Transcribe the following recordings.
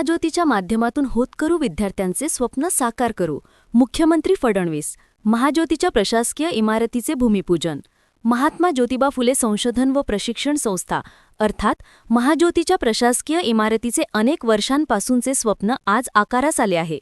महाज्योतीच्या माध्यमातून होतकरू विद्यार्थ्यांचे स्वप्न साकार करू. मुख्यमंत्री फडणवीस. महाज्योतीच्या प्रशासकीय इमारतीचे भूमिपूजन. महात्मा ज्योतिबा फुले संशोधन व प्रशिक्षण संस्था. अर्थात महाज्योतीच्या प्रशासकीय इमारतीचे अनेक वर्षांपासूनचे स्वप्न आज आकारास आले आहे.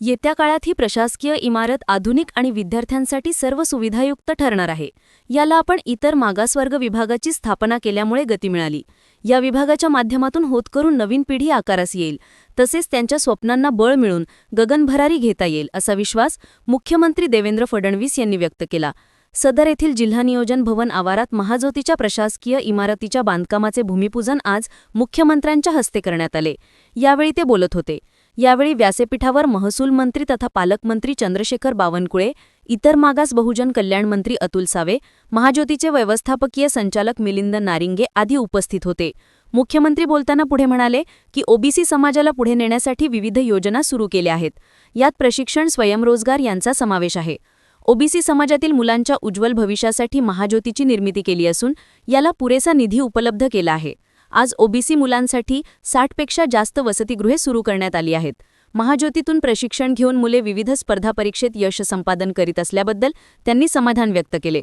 येत्या काळात ही प्रशासकीय इमारत आधुनिक आणि विद्यार्थ्यांसाठी सर्व सुविधायुक्त ठरणार आहे. याला आपण इतर मागासवर्ग विभागाची स्थापना केल्यामुळे गती मिळाली. या विभागाच्या माध्यमातून होत करून नवीन पिढी आकारास येईल. तसेच त्यांच्या स्वप्नांना बळ मिळून गगनभरारी घेता येईल असा विश्वास मुख्यमंत्री देवेंद्र फडणवीस यांनी व्यक्त केला. सदर येथील जिल्हा नियोजन भवन आवारात महाज्योतीच्या प्रशासकीय इमारतीच्या बांधकामाचे भूमिपूजन आज मुख्यमंत्र्यांच्या हस्ते करण्यात आले. यावेळी ते बोलत होते. यावेळी व्यासपीठावर महसूल मंत्री तथा पालकमंत्री चंद्रशेखर बावनकुळे इतर मागास बहुजन कल्याण मंत्री अतुल सावे महाज्योतीचे व्यवस्थापकीय संचालक मिलिंद नारिंगे आदी उपस्थित होते. मुख्यमंत्री बोलताना पुढे म्हणाले की ओबीसी समाजाला पुढे नेण्यासाठी विविध योजना सुरू केल्या आहेत. यात प्रशिक्षण स्वयंरोजगार यांचा समावेश आहे. ओबीसी समाजातील मुलांच्या उज्ज्वल भविष्यासाठी महाज्योतीची निर्मिती केली असून याला पुरेसा निधी उपलब्ध केला आहे. आज ओबीसी मुलांसाठी साठपेक्षा जास्त वसतिगृहे सुरू करण्यात आली आहेत. महाज्योतीतून प्रशिक्षण घेऊन मुले विविध स्पर्धा परीक्षेत यश संपादन करीत असल्याबद्दल त्यांनी समाधान व्यक्त केले.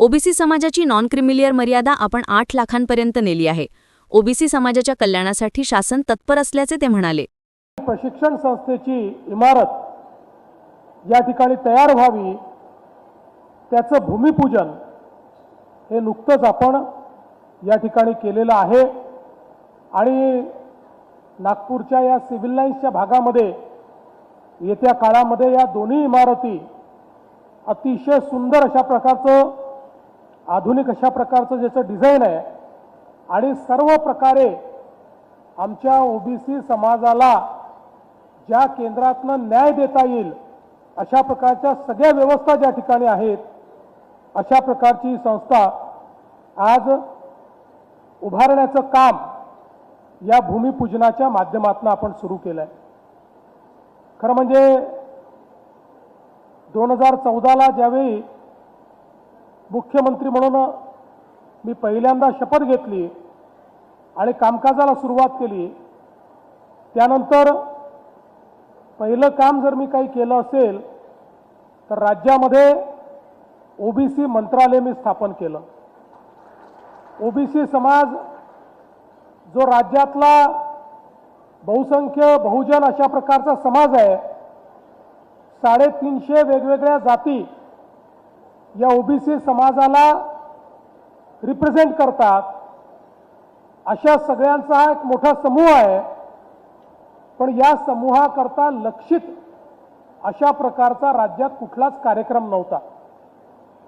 ओबीसी समाजाची नॉन क्रिमिलियर मर्यादा आपण आठ लाखांपर्यंत नेली आहे. ओबीसी समाजाच्या कल्याणासाठी शासन तत्पर असल्याचे ते म्हणाले. प्रशिक्षण संस्थेची इमारत या ठिकाणी तयार व्हावी त्याचं भूमिपूजन हे नुकतंच आपण या ठिकाणी केलेलं आहे. आणि नागपूरच्या या सिव्हिल लाईन्सच्या भागामध्ये येत्या काळामध्ये या दोन्ही इमारती अतिशय सुंदर अशा प्रकारचं आधुनिक अशा प्रकारचं ज्याचं डिझाईन आहे आणि सर्व प्रकारे आमच्या ओबीसी समाजाला ज्या केंद्रातनं न्याय देता येईल अशा प्रकारच्या सगळ्या व्यवस्था ज्या ठिकाणी आहेत अशा प्रकारची संस्था आज उभारण्याचं काम या भूमिपूजनाच्या माध्यमातून आपण सुरू केलं आहे खरं म्हणजे दोन हजार चौदाला ज्यावेळी मुख्यमंत्री म्हणून मी पहिल्यांदा शपथ घेतली आणि कामकाजाला सुरुवात केली त्यानंतर पहिलं काम जर मी काही केलं असेल तर राज्यामध्ये ओबीसी मंत्रालय मी स्थापन केलं. ओबीसी समाज जो राज्यातला बहुसंख्य बहुजन अशा प्रकारचा समाज आहे साडेतीनशे वेगवेगळ्या जाती या ओबीसी समाजाला रिप्रेझेंट करतात. अशा सगळ्यांचा हा एक मोठा समूह आहे. पण या समूहाकरता लक्षित अशा प्रकारचा राज्यात कुठलाच कार्यक्रम नव्हता.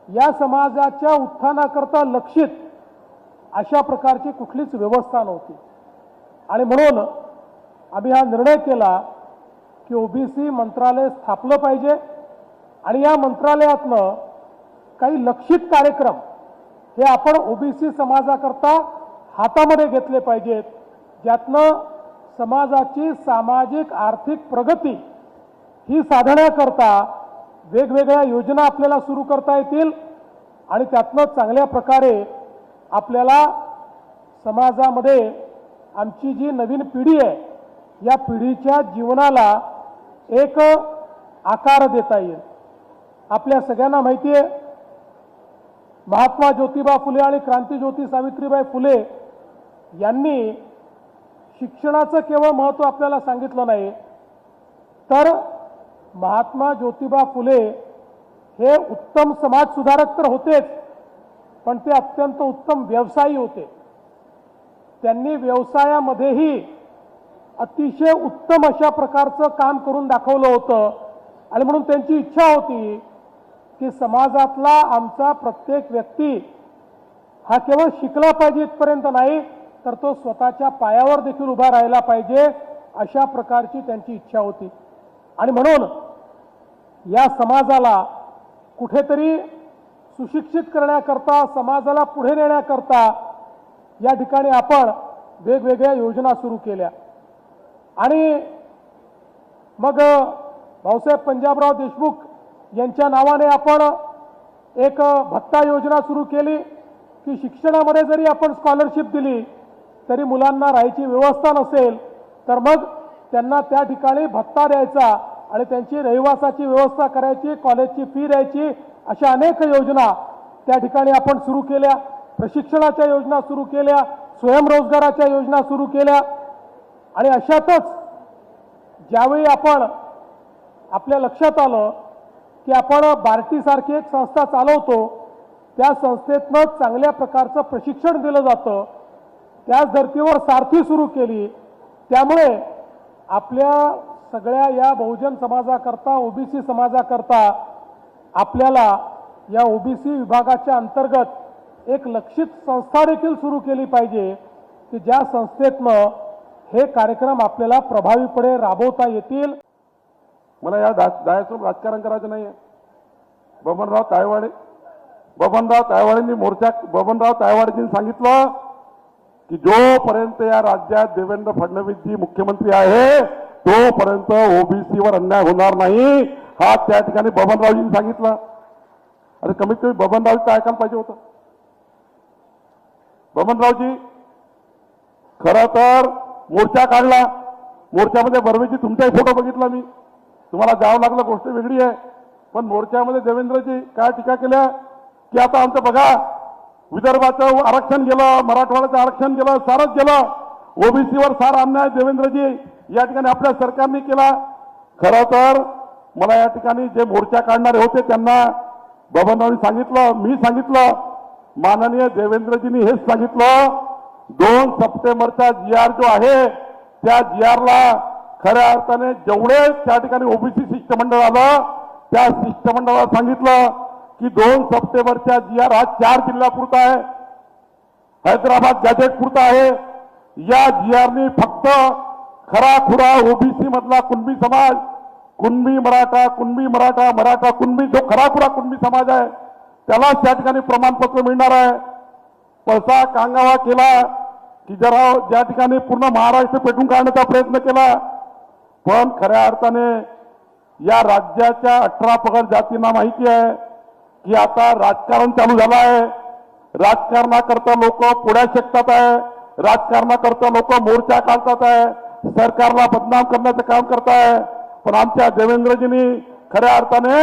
या समाजाच्या उत्थानाकरता लक्षित अशा प्रकारची कुठलीच व्यवस्था नव्हती. आणि म्हणून आम्ही हा निर्णय केला की ओबीसी मंत्रालय स्थापलं पाहिजे आणि या मंत्रालयातनं काही लक्षित कार्यक्रम हे आपण ओबीसी समाजाकरता हातामध्ये घेतले पाहिजेत. ज्यातनं समाजाची सामाजिक आर्थिक प्रगती ही साधण्याकरता वेगवेगळ्या योजना आपल्याला सुरू करता येतील आणि त्यातनं चांगल्या प्रकारे आपल्याला समाजामध्ये आमची जी नवीन पिढी आहे या पिढीच्या जीवनाला एक आकार देता येईल. आपल्या सगळ्यांना माहिती आहे महात्मा ज्योतिबा फुले आणि क्रांतीज्योती सावित्रीबाई फुले यांनी शिक्षणाचं केवळ महत्त्व आपल्याला सांगितलं नाही तर महात्मा ज्योतिबा फुले हे उत्तम समाजसुधारक तर होतेच. पण ते अत्यंत उत्तम व्यवसायी होते. त्यांनी व्यवसायामध्येही अतिशय उत्तम अशा प्रकारचं काम करून दाखवलं होतं. आणि म्हणून त्यांची इच्छा होती की समाजातला आमचा प्रत्येक व्यक्ती हा केवळ शिकला पाहिजे इथपर्यंत नाही तर तो स्वतःच्या पायावर देखील उभा राहिला पाहिजे अशा प्रकारची त्यांची इच्छा होती. आणि म्हणून या समाजाला कुठेतरी सुशिक्षित करण्याकरता समाजाला पुढे नेण्याकरता या ठिकाणी आपण वेगवेगळ्या योजना सुरू केल्या. आणि मग भाऊसाहेब पंजाबराव देशमुख यांच्या नावाने आपण एक भत्ता योजना सुरू केली. की शिक्षणामध्ये जरी आपण स्कॉलरशिप दिली तरी मुलांना राहायची व्यवस्था नसेल तर मग त्यांना त्या ठिकाणी भत्ता द्यायचा आणि त्यांची रहिवासाची व्यवस्था करायची कॉलेजची फी द्यायची अशा अनेक योजना त्या ठिकाणी आपण सुरू केल्या. प्रशिक्षणाच्या योजना सुरू केल्या. स्वयंरोजगाराच्या योजना सुरू केल्या. आणि अशातच ज्यावेळी आपण आपल्या लक्षात आलं की आपण बार्टीसारखी एक संस्था चालवतो त्या संस्थेतनं चांगल्या प्रकारचं प्रशिक्षण दिलं जातं. त्याच धर्तीवर सारथी सुरू केली. त्यामुळे आपल्या सगळ्या या बहुजन समाजाकरता ओबीसी समाजाकरता आपल्याला या ओबीसी विभागाच्या अंतर्गत एक लक्षित संस्था देखील सुरू केली पाहिजे की ज्या संस्थेतनं हे कार्यक्रम आपल्याला प्रभावीपणे राबवता येतील. मला या दा राजकारण करायचं नाही आहे बबनराव तायवाडे बबनराव तायवाडेंनी मोर्चा बबनराव तायवाडेजींनी सांगितलं की जोपर्यंत या राज्यात देवेंद्र फडणवीसजी मुख्यमंत्री आहे तोपर्यंत ओबीसीवर अन्याय होणार नाही. हा त्या ठिकाणी बबनरावजींनी सांगितलं. अरे कमीत कमी बबनरावचं ऐकायला पाहिजे होतं. बबनरावजी खरं तर मोर्चा काढला. मोर्चामध्ये बर्वेची तुमचाही फोटो बघितला मी. तुम्हाला जावं लागलं गोष्ट वेगळी आहे. पण मोर्चामध्ये देवेंद्रजी काय टीका केल्या? की आता आमचं बघा विदर्भाचं आरक्षण गेलं मराठवाड्याचं आरक्षण गेलं सारच गेलं. ओबीसीवर सार अन्याय देवेंद्रजी या ठिकाणी आपल्या सरकारने केला. खरं तर मला या ठिकाणी जे मोर्चा काढणारे होते त्यांना बाबांनी सांगितलं मी सांगितलं माननीय देवेंद्रजींनी हेच सांगितलं. दोन सप्टेंबरचा जी आर जो आहे त्या जी आरला खऱ्या अर्थाने जेवढे त्या ठिकाणी ओबीसी शिष्टमंडळ आलं त्या शिष्टमंडळाला सांगितलं की दोन सप्टेंबरच्या जी आर हा चार जिल्ह्यापुरता आहे. हैदराबाद गॅजेट पुरता आहे. या जी आरनी फक्त खरा खुरा ओबीसी मधला कुणबी समाज कुणबी मराठा कुणबी मराठा मराठा कुणबी जो खराखुरा कुणबी समाज आहे त्यालाच त्या ठिकाणी प्रमाणपत्र मिळणार आहे. पळसा कांगावा केला की जरा ज्या ठिकाणी पूर्ण महाराष्ट्र पेटून काढण्याचा प्रयत्न केला पण खऱ्या अर्थाने या राज्याच्या अठरा पगड जातींना माहिती आहे की आता राजकारण चालू झालं आहे. राजकारणाकरता लोक पुढ्या शकतात आहे. राजकारणाकरता लोक मोर्चा काढतात आहे. सरकारला बदनाम करण्याचं काम करत आहे पण आमच्या देवेंद्रजींनी खऱ्या अर्थाने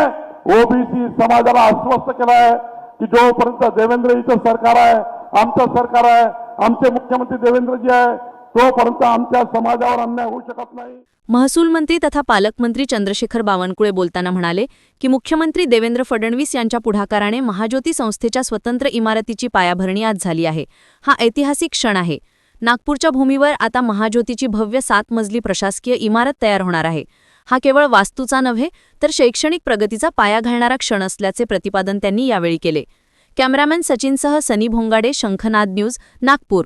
ओबीसी समाजाला आश्वस्त केलं की जोपर्यंत देवेंद्रजीचं सरकार आहे आमचं सरकार आहे आमचे मुख्यमंत्री देवेंद्रजी आहे तोपर्यंत आमच्या समाजावर अन्याय होऊ शकत नाही. महसूल मंत्री तथा पालकमंत्री चंद्रशेखर बावनकुळे बोलताना म्हणाले की मुख्यमंत्री देवेंद्र फडणवीस यांच्या पुढाकाराने महाज्योती संस्थेच्या स्वतंत्र इमारतीची पायाभरणी आज झाली आहे. हा ऐतिहासिक क्षण आहे. नागपूरच्या भूमीवर आता महाज्योतीची भव्य सात मजली प्रशासकीय इमारत तयार होणार आहे. हा केवळ वास्तूचा नव्हे तर शैक्षणिक प्रगतीचा पाया घालणारा क्षण असल्याचे प्रतिपादन त्यांनी यावेळी केले. कॅमेरामॅन सचिनसह सनी भोंगाडे शंखनाद न्यूज नागपूर.